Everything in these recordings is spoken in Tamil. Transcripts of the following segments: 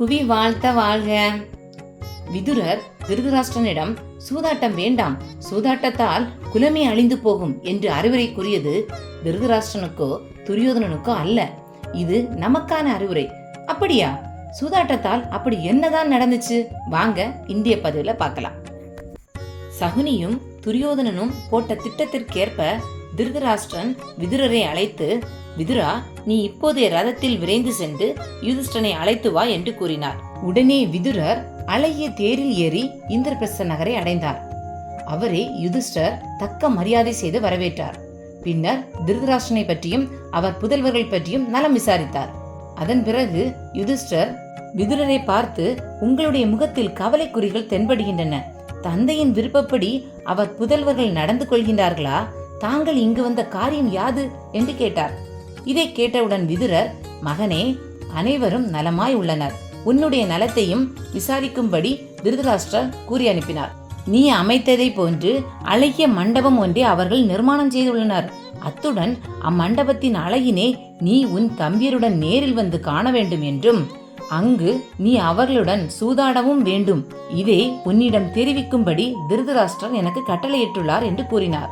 புவி வாழ்த்த வாழ்க. விதுரர் திருதராஷ்டிரனிடம் சூதாட்டம் வேண்டாம். சூதாட்டத்தால் குலமே அழிந்து போகும் என்று அறிவுரை கூறியது திருதராஷ்டிரனுக்கோ துரியோதனனுக்கோ அல்ல. இது நமக்கான அறிவுரை. அப்படியா? சூதாட்டத்தால் அப்படி என்னதான் நடந்துச்சு? வாங்க இந்திய பதிவில் பார்க்கலாம். சகுனியும் துரியோதனனும் போட்ட திட்டத்திற்கேற்ப திருதராஷ்டிரன் விதுரரை அழைத்து விதுரா நீ இப்போதைய ரதத்தில் விரைந்து சென்று யுதிஷ்டனை அழைத்து வா என்று கூறினார். உடனே விதுரர் அழகிய தேரில் ஏறி இந்திரபிரஸ்த நகரை அடைந்தார். அவரை யுதிஷ்டர் தக்க மரியாதை செய்து வரவேற்றார். பின்னர் திருதராஷ்டனை பற்றியும் அவர் புதல்வர்கள் பற்றியும் நலம் விசாரித்தார். அதன் பிறகு யுதிஷ்டர் விதுரரை பார்த்து உங்களுடைய முகத்தில் கவலைக்குறிகள் தென்படுகின்றன. தந்தையின் விருப்பப்படி அவர் புதல்வர்கள் நடந்து கொள்கின்றார்களா? தாங்கள் இங்கு வந்த காரியம் யாது? என்று கேட்டார். இதை கேட்டவுடன் விதுரர் மகனே அனைவரும் நலமாய் உள்ளனர். உன்னுடைய நலத்தையும் விசாரிக்கும்படி விருதராஷ்டிரர் கூறி அனுப்பினார் நீ அமைத்ததை போன்று அழகிய மண்டபம் ஒன்றை அவர்கள் நிர்மாணம் செய்துள்ளனர். அத்துடன் அம்மண்டபத்தின் அழகினை நீ உன் தம்பியருடன் நேரில் வந்து காண வேண்டும் என்றும் அங்கு நீ அவர்களுடன் சூதாடவும் வேண்டும். இதை உன்னிடம் தெரிவிக்கும்படி திருதராஷ்டிரர் எனக்கு கட்டளையிட்டுள்ளார் என்று கூறினார்.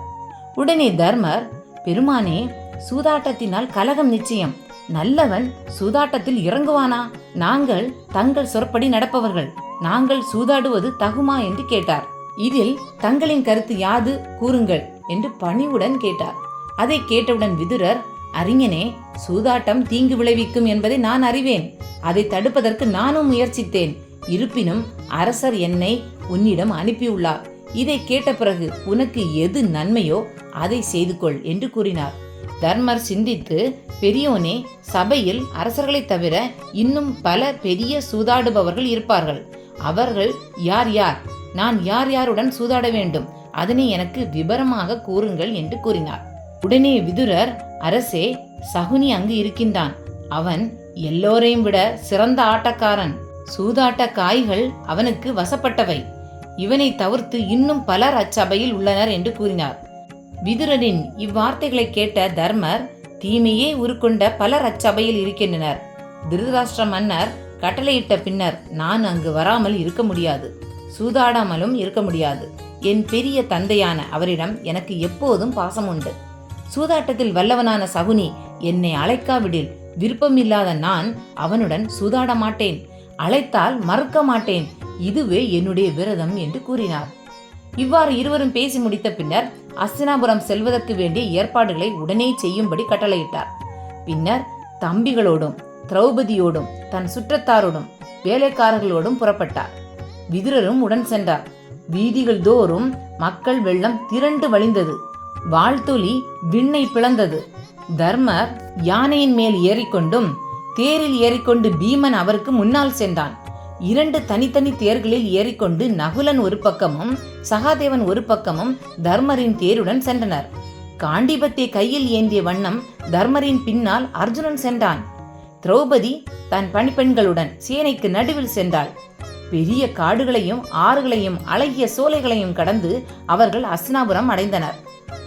உடனே தர்மர் பெருமானே சூதாட்டத்தினால் கலகம் நிச்சயம். நல்லவன் சூதாட்டத்தில் இறங்குவானா? நாங்கள் தங்கள் சொற்படி நடப்பவர்கள். நாங்கள் சூதாடுவது தகுமா? என்று கேட்டார். இதில் தங்களின் கருத்து யாது? கூறுங்கள் என்று பணிவுடன் கேட்டார். அதை கேட்டவுடன் விதுரர் அறிஞனே சூதாட்டம் தீங்கு விளைவிக்கும் என்பதை நான் அறிவேன். அதை தடுப்பதற்கு நானும் முயற்சித்தேன். இருப்பினும் அரசர் என்னை உன்னிடம் அனுப்பியுள்ளார். இதை கேட்ட பிறகு உனக்கு எது நன்மையோ அதை செய்து கொள் என்று கூறினார். தர்மர் சிந்தித்து பெரியோனே சபையில் அரசர்களைத் தவிர இன்னும் பல பெரிய சூதாடுபவர்கள் இருப்பார்கள். அவர்கள் யார் யார்? நான் யார் யாருடன் சூதாட வேண்டும்? அதனை எனக்கு விபரமாக கூறுங்கள் என்று கூறினார். உடனே விதுரர் அரசே சகுனி அங்கு இருக்கின்றான். அவன் எல்லோரையும் விட சிறந்த ஆட்டக்காரன். சூதாட்ட காய்கள் அவனுக்கு வசப்பட்டவை. இவனை தவிர்த்து இன்னும் பலர் அச்சபையில் உள்ளனர் என்று கூறினார். விதுரனின் இவ்வார்த்தைகளை கேட்ட தர்மர் தீமையே உருக்கொண்ட பலர் அச்சபையில் இருக்கின்றனர். திருதராஷ்டிர மன்னர் கட்டளையிட்ட பின்னர் நான் அங்கு வராமல் இருக்க முடியாது. சூதாடாமலும் இருக்க முடியாது. என் பெரிய தந்தையான அவரிடம் எனக்கு எப்போதும் பாசம் உண்டு சூதாட்டத்தில் வல்லவனான சகுனி என்னை அழைக்காவிடில் விருப்பமில்லாத நான் அவனுடன் சூதாட மாட்டேன் அழைத்தால் மறுக்க மாட்டேன் இதுவே என்னுடைய விரதம் என்று கூறினார். இவ்வாறு இருவரும் பேசி முடித்த பின்னர் அஸ்தினாபுரம் செல்வதற்கு வேண்டிய ஏற்பாடுகளை உடனே செய்யும்படி கட்டளையிட்டார். பின்னர் தம்பிகளோடும் திரௌபதியோடும் தன் சுற்றத்தாரோடும் வேலைக்காரர்களோடும் புறப்பட்டார். விதுரரும் உடன் சென்றார். வீதிகள் தோறும் மக்கள் வெள்ளம் திரண்டு வழிந்தது. வாழ்த்துளி விண்ணை பிளந்தது. தர்மர் யானையின் மேல் ஏறிக்கொண்டும் தேரில் ஏறிக்கொண்டு பீமன் அவருக்கு முன்னால் சென்றான். இரண்டு தனித்தனி தேர்களில் ஏறிக்கொண்டு நகுலன் ஒரு பக்கமும் சகாதேவன் ஒரு பக்கமும் தர்மரின் தேருடன் சென்றனர். காண்டிபத்தை கையில் ஏந்திய வண்ணம் தர்மரின் பின்னால் அர்ஜுனன் சென்றான். திரௌபதி தன் பணிப்பெண்களுடன் சேனைக்கு நடுவில் சென்றாள். பெரிய காடுகளையும் ஆறுகளையும் அழகிய சோலைகளையும் கடந்து அவர்கள் அஸ்தினாபுரம் அடைந்தனர்.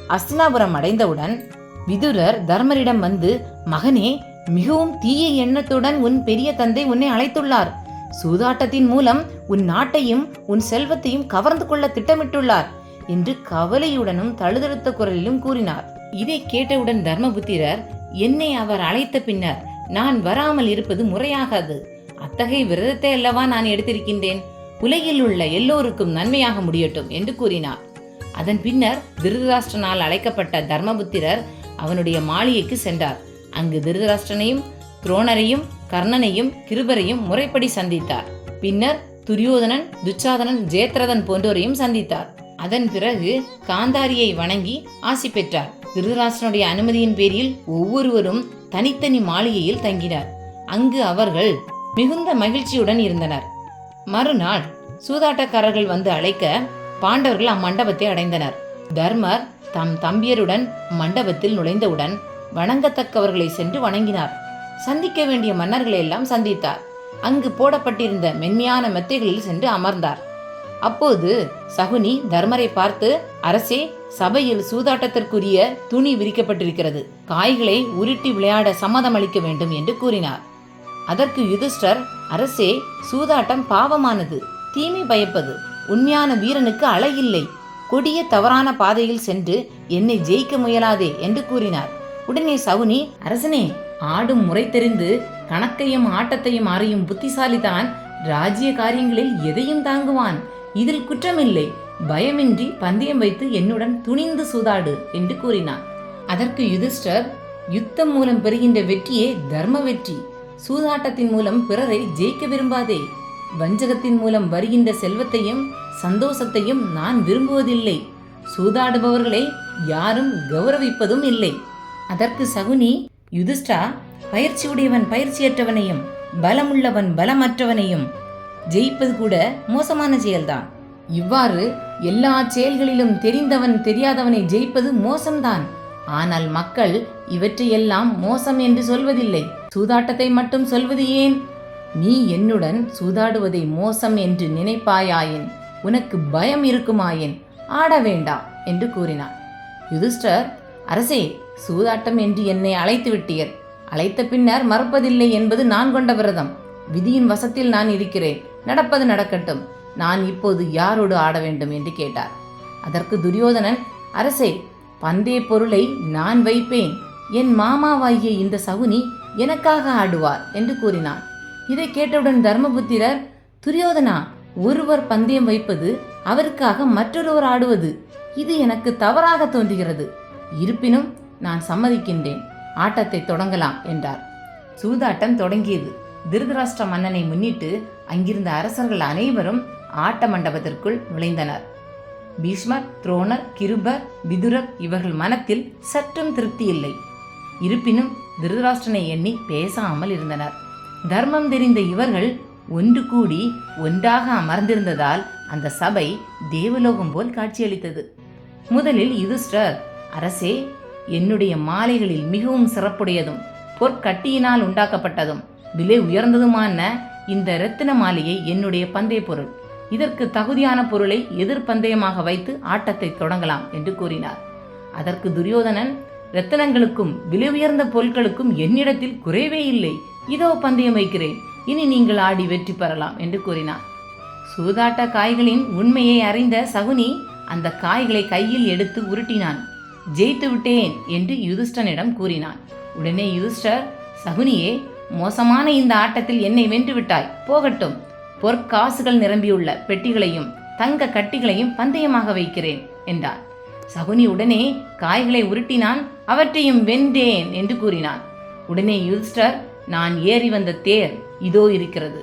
அஸ்தினாபுரம் அடைந்தவுடன் விதுரர் தர்மரிடம் வந்து மகனே மிகவும் தீய எண்ணத்துடன் உன் பெரிய தந்தை உன்னை அழைத்துள்ளார். சூதாட்டத்தின் மூலம் உன் நாட்டையும் உன் செல்வத்தையும் கவர்ந்து கொள்ள திட்டமிட்டுள்ளார் என்று கவலையுடனும் தழுதழுத்த குரலிலும் கூறினார். இதை கேட்டவுடன் தர்மபுத்திரர் என்னை அவர் அழைத்த பின்னர் நான் வராமல் இருப்பது முறையாகாது. அத்தகைய விரதத்தை அல்லவா நான் எடுத்திருக்கின்றேன்? உலகில் உள்ள எல்லோருக்கும் நன்மையாக முடியட்டும் என்று கூறினார். அதன் பின்னர் திருதராஷ்டிரனால் அழைக்கப்பட்ட தர்மபுத்திரர் அவனுடைய மாளிகைக்கு சென்றார். அங்கு திருதராஷ்டிரனையும் துரோணரையும் கர்ணனையும் கிருபரையும் முறைப்படி சந்தித்தார். பின்னர் துரியோதனன் துச்சாதனன் ஜேத்ரதன் போன்றோரையும் சந்தித்தார். அதன் பிறகு காந்தாரியை வணங்கி ஆசி பெற்றார். திருதராசனுடைய அனுமதியின் பேரில் ஒவ்வொருவரும் தனித்தனி மாளிகையில் தங்கினார். அங்கு அவர்கள் மிகுந்த மகிழ்ச்சியுடன் இருந்தனர். மறுநாள் சூதாட்டக்காரர்கள் வந்து அழைக்க பாண்டவர்கள் அம்மண்டபத்தை அடைந்தனர். தர்மர் தம் தம்பியருடன் மண்டபத்தில் நுழைந்தவுடன் வணங்கத்தக்கவர்களை சென்று வணங்கினார். சந்திக்க வேண்டிய மன்னர்களை எல்லாம் சந்தித்தார். அங்கு போடப்பட்டிருந்த மென்மையான மெத்தைகளில் சென்று அமர்ந்தார். அப்போது சகுனி தர்மரை பார்த்து அரசே சபையில் சூதாட்டத்திற்குரிய துணி விரிக்கப்பட்டிருக்கிறது. காய்களை உருட்டி விளையாட சம்மதம் அளிக்க வேண்டும் என்று கூறினார். அதற்கு யுதிஷ்டர் அரசே சூதாட்டம் பாவமானது. தீமை பயப்பது. உண்மையான வீரனுக்கு அழகில்லை கொடிய தவறான பாதையில் சென்று என்னை ஜெயிக்க முயலாதே என்று கூறினார். உடனே சகுனி அரசனே ஆடும் முறை தெரிந்து கணக்கையும் ஆட்டத்தையும் அறியும் புத்திசாலிதான் ராஜ்ய காரியங்களில் எதையும் தாங்குவான். இதில் குற்றமில்லை. பயமின்றி பந்தயம் வைத்து என்னுடன் துணிந்து சூதாடு என்று கூறினான். அதற்கு யுதிஷ்டர் யுத்தம் மூலம் பெறுகின்ற வெற்றியே தர்ம வெற்றி. சூதாட்டத்தின் மூலம் பிறரை ஜெயிக்க விரும்பாதே. வஞ்சகத்தின் மூலம் வருகின்ற செல்வத்தையும் சந்தோஷத்தையும் நான் விரும்புவதில்லை. சூதாடுபவர்களை யாரும் கௌரவிப்பதும் இல்லை. அதற்கு சகுனி யுதிஷ்டா பயிற்சியுடையவன் பயிற்சியற்றவனையும் பலமுள்ளவன் பலமற்றவனையும் ஜெயிப்பது கூட மோசமான செயல்தான். இவ்வாறு எல்லா செயல்களிலும் தெரிந்தவன் தெரியாதவனை ஜெயிப்பது மோசம்தான். ஆனால் மக்கள் இவற்றையெல்லாம் மோசம் என்று சொல்வதில்லை. சூதாட்டத்தை மட்டும் சொல்வது ஏன்? நீ என்னுடன் சூதாடுவதை மோசம் என்று நினைப்பாயாயின் உனக்கு பயம் இருக்குமாயின் ஆட வேண்டாம் என்று கூறினான். யுதிஷ்டர் அரசே சூதாட்டம் என்று என்னை அழைத்து விட்டீர். அழைத்த பின்னர் மறுப்பதில்லை என்பது நான் கொண்ட விரதம். விதியின் வசத்தில் நான் இருக்கிறேன். நடப்பது நடக்கட்டும். நான் இப்போது யாரோடு ஆட வேண்டும் என்று கேட்டார். அதற்கு துரியோதனன் அரசே பந்தய பொருளை நான் வைப்பேன். என் மாமாவாகிய இந்த சகுனி எனக்காக ஆடுவார் என்று கூறினான். இதை கேட்டவுடன் தர்மபுத்திரர் துரியோதனா ஒருவர் பந்தயம் வைப்பது அவருக்காக மற்றொருவர் ஆடுவது? இது எனக்கு தவறாக தோன்றுகிறது. இருப்பினும் நான் சம்மதிக்கின்றேன். ஆட்டத்தை தொடங்கலாம் என்றார். சூதாட்டம் தொடங்கியது. திருதராஷ்டிர மன்னனை முன்னிட்டு அங்கிருந்த அரசர்கள் அனைவரும் ஆட்ட மண்டபத்திற்குள் நுழைந்தனர். பீஷ்மர் துரோணர் கிருபர் விதுரர் இவர்கள் மனத்தில் சற்றும் திருப்தி இல்லை. இருப்பினும் திருதராஷ்டிரனை எண்ணி பேசாமல் இருந்தனர். தர்மம் தெரிந்த இவர்கள் ஒன்று கூடி ஒன்றாக அமர்ந்திருந்ததால் அந்த சபை தேவலோகம் போல் காட்சியளித்தது. முதலில் யுதிஷ்டர் அரசே என்னுடைய மாலைகளில் மிகவும் சிறப்புடையதும் பொற்கட்டியினால் உண்டாக்கப்பட்டதும் விலை உயர்ந்ததுமான இந்த ரத்தின மாலையை என்னுடைய பந்தய பொருள். இதற்கு தகுதியான பொருளை எதிர்பந்தயமாக வைத்து ஆட்டத்தை தொடங்கலாம் என்று கூறினார். அதற்கு துரியோதனன் ரத்தினங்களுக்கும் விலை உயர்ந்த பொருட்களுக்கும் என்னிடத்தில் குறைவே இல்லை. இதோ பந்தயம் வைக்கிறேன். இனி நீங்கள் ஆடி வெற்றி பெறலாம் என்று கூறினார். சூதாட்ட காய்களின் உண்மையை அறிந்த சகுனி அந்த காய்களை கையில் எடுத்து உருட்டினான். ஜெயித்து விட்டேன் என்று யுதிஷ்டனிடம் கூறினான். உடனே யுதிஷ்டர் சகுனியே மோசமான இந்த ஆட்டத்தில் என்னை வென்று விட்டாய் போகட்டும். பொற்காசுகள் நிரம்பியுள்ள பெட்டிகளையும் தங்க கட்டிகளையும் பந்தயமாக வைக்கிறேன் என்றான். சகுனி உடனே காய்களை உருட்டினான். அவற்றையும் வென்றேன் என்று கூறினான். உடனே யுதிஷ்டர் நான் ஏறி வந்த தேர் இதோ இருக்கிறது.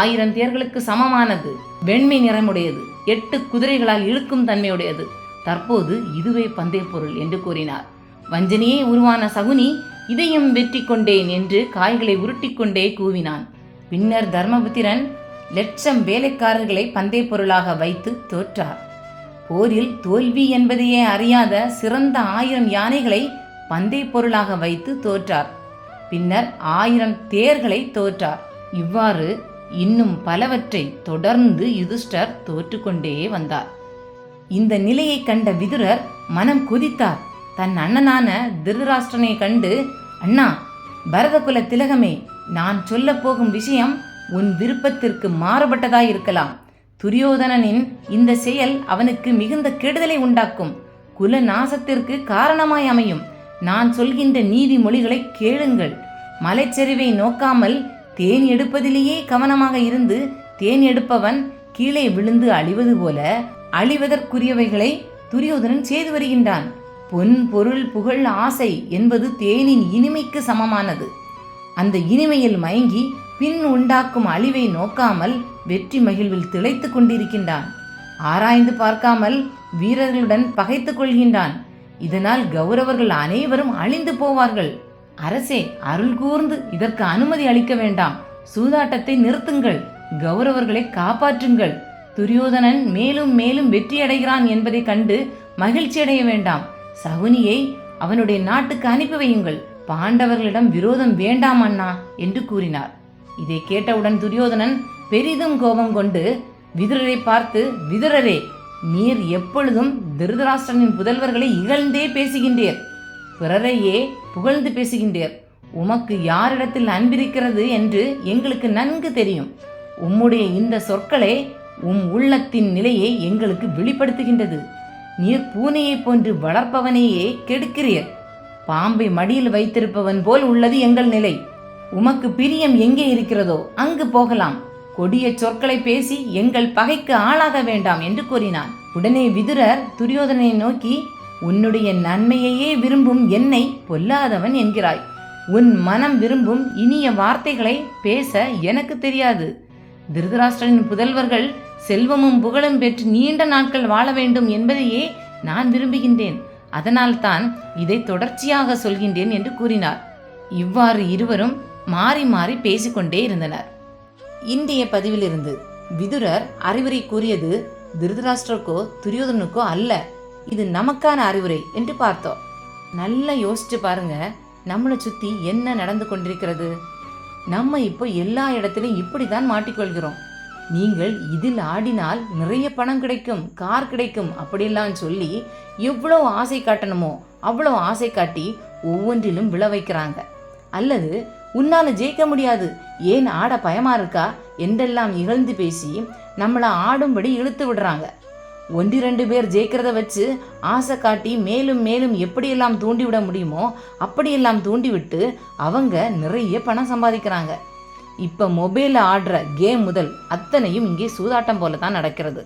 ஆயிரம் தேர்களுக்கு சமமானது வெண்மை நிறமுடையது எட்டு குதிரைகளால் இழுக்கும் தன்மையுடையது. தற்போது இதுவே பந்தய பொருள் என்று கூறினார். வஞ்சனையே உருவான சகுனி இதையும் வெற்றி கொண்டேன் என்று காய்களை உருட்டிக்கொண்டே கூவினான். பின்னர் தர்மபுத்திரன் லட்சம் வேலைக்காரர்களை பந்தய பொருளாக வைத்து தோற்றார். போரில் தோல்வி என்பதையே அறியாத சிறந்த ஆயிரம் யானைகளை பந்தய பொருளாக வைத்து தோற்றார். பின்னர் ஆயிரம் தேர்களை தோற்றார். இவ்வாறு இன்னும் பலவற்றை தொடர்ந்து யுதிஷ்டர் தோற்றுக்கொண்டே வந்தார். இந்த நிலையை கண்ட விதுரர் மனம் கொதித்தார். தன் அண்ணனான திருராஷ்டிரனை கண்டு அண்ணா பரதகுல திலகமே நான் சொல்லப் போகும் விஷயம் உன் விருப்பத்திற்கு மாறுபட்டதாய் இருக்கலாம் துரியோதனனின் இந்த செயல் அவனுக்கு மிகுந்த கெடுதலை உண்டாக்கும். குல நாசத்திற்கு காரணமாய் அமையும். நான் சொல்கின்ற நீதிமொழிகளை கேளுங்கள். மலைச்சரிவை நோக்காமல் தேன் எடுப்பதிலேயே கவனமாக இருந்து தேன் எடுப்பவன் கீழே விழுந்து அழிவது போல அழிவதற்குரியவைகளை துரியோதனன் செய்து வருகின்றான். பொன் பொருள் புகழ் ஆசை என்பது தேனின் இனிமைக்கு சமமானது. அந்த இனிமையில் மயங்கி பின் உண்டாக்கும் அழிவை நோக்காமல் வெற்றி மகிழ்வில் திளைத்துக் கொண்டிருக்கின்றான். ஆராய்ந்து பார்க்காமல் வீரர்களுடன் பகைத்துக் கொள்கின்றான். இதனால் கௌரவர்கள் அனைவரும் அழிந்து போவார்கள். அரசே அருள் கூர்ந்து இதற்கு அனுமதி அளிக்க வேண்டாம். சூதாட்டத்தை நிறுத்துங்கள். கௌரவர்களை காப்பாற்றுங்கள். துரியோதனன் மேலும் மேலும் வெற்றியடைகிறான் என்பதை கண்டு மகிழ்ச்சியடைய வேண்டாம். சகுனியை அவனுடைய நாட்டுக்கு அனுப்பி வையுங்கள். பாண்டவர்களிடம் விரோதம் வேண்டாம் அண்ணா என்று கூறினார். இதை கேட்டவுடன் துரியோதனன் பெரிதும் கோபம் கொண்டு விதுரரை பார்த்து விதுரரே நீர் எப்பொழுதும் திருதராஷ்டிரனின் புதல்வர்களை இகழ்ந்தே பேசுகின்றீர். பிறரையே புகழ்ந்து பேசுகின்றீர். உமக்கு யாரிடத்தில் அன்பிருக்கிறது என்று எங்களுக்கு நன்கு தெரியும். உம்முடைய இந்த சொற்களே உம் உள்ளத்தின் நிலையை எங்களுக்கு வெளிப்படுத்துகின்றது. நீர் பூனையைப் போன்று வளர்ப்பவனையே கெடுக்கிறீர். பாம்பை மடியில் வைத்திருப்பவன் போல் உள்ளது எங்கள் நிலை. உமக்கு பிரியம் எங்கே இருக்கிறதோ அங்கு போகலாம். கொடிய சொற்களை பேசி எங்கள் பகைக்கு ஆளாக வேண்டாம் என்று கூறினான். உடனே விதுரர் துரியோதனை நோக்கி உன்னுடைய நன்மையையே விரும்பும் என்னை பொல்லாதவன் என்கிறாய். உன் மனம் விரும்பும் இனிய வார்த்தைகளை பேச எனக்கு தெரியாது. திருதராஷ்டிரனின் புதல்வர்கள் செல்வமும் புகழும் பெற்று நீண்ட நாட்கள் வாழ வேண்டும் என்பதையே நான் விரும்புகின்றேன். அதனால்தான் இதை தொடர்ச்சியாக சொல்கின்றேன் என்று கூறினார். இவ்வாறு இருவரும் மாறி மாறி பேசிக்கொண்டே இருந்தனர். இன்றைய பதிவிலிருந்து விதுரர் அறிவுரை கூறியது திருதராஷ்டிரக்கோ துரியோதனுக்கோ அல்ல. இது நமக்கான அறிவுரை என்று பார்த்தோம். நல்லா யோசிச்சு பாருங்க. நம்மளை சுத்தி என்ன நடந்து கொண்டிருக்கிறது? நம்ம இப்போ எல்லா இடத்துலையும் இப்படி தான் மாட்டிக்கொள்கிறோம். நீங்கள் இதில் ஆடினால் நிறைய பணம் கிடைக்கும் கார் கிடைக்கும் அப்படிலாம் சொல்லி எவ்வளோ ஆசை காட்டணுமோ அவ்வளோ ஆசை காட்டி ஒவ்வொன்றிலும் விழ வைக்கிறாங்க. அல்லது உன்னால் ஜெயிக்க முடியாது ஏன் ஆட பயமா இருக்கா? என்றெல்லாம் இகழ்ந்து பேசி நம்மளை ஆடும்படி இழுத்து விடுறாங்க. ஒன்றிரண்டு பேர் ஜெயிக்கிறத வச்சு ஆசை காட்டி மேலும் மேலும் எப்படியெல்லாம் தூண்டிவிட முடியுமோ அப்படியெல்லாம் தூண்டிவிட்டு அவங்க நிறைய பணம் சம்பாதிக்கிறாங்க. இப்போ மொபைலில் ஆடுற கேம் முதல் அத்தனையும் இங்கே சூதாட்டம் போல தான் நடக்கிறது.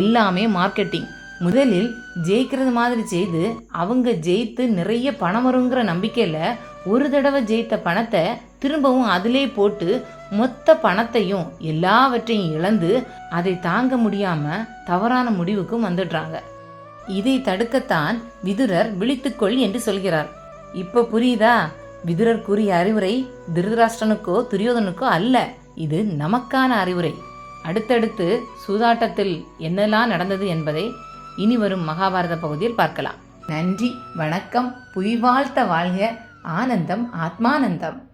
எல்லாமே மார்க்கெட்டிங் முதலில் ஜெயிக்கிறது மாதிரி செய்து அவங்க ஜெயித்து நிறைய பணம் வருங்கிற நம்பிக்கையில் ஒரு தடவை ஜெயித்த பணத்தை திரும்பவும் அதிலே போட்டு மொத்த பணத்தையும் எல்லாவற்றையும் இழந்து அதை தாங்க முடியாம தவறான முடிவுக்கும் வந்துடுறாங்க. இதை தடுக்கத்தான் விதுரர் விழித்துக்கொள் என்று சொல்கிறார். இப்ப புரியுதா? விதுரர் கூறிய அறிவுரை திருதராஷ்டனுக்கோ துரியோதனுக்கோ அல்ல. இது நமக்கான அறிவுரை. அடுத்தடுத்து சூதாட்டத்தில் என்னெல்லாம் நடந்தது என்பதை இனி வரும் மகாபாரத பகுதியில் பார்க்கலாம். நன்றி வணக்கம் புய் வாழ்த்த வாழ்க ஆனந்தம் ஆத்மானந்தம்.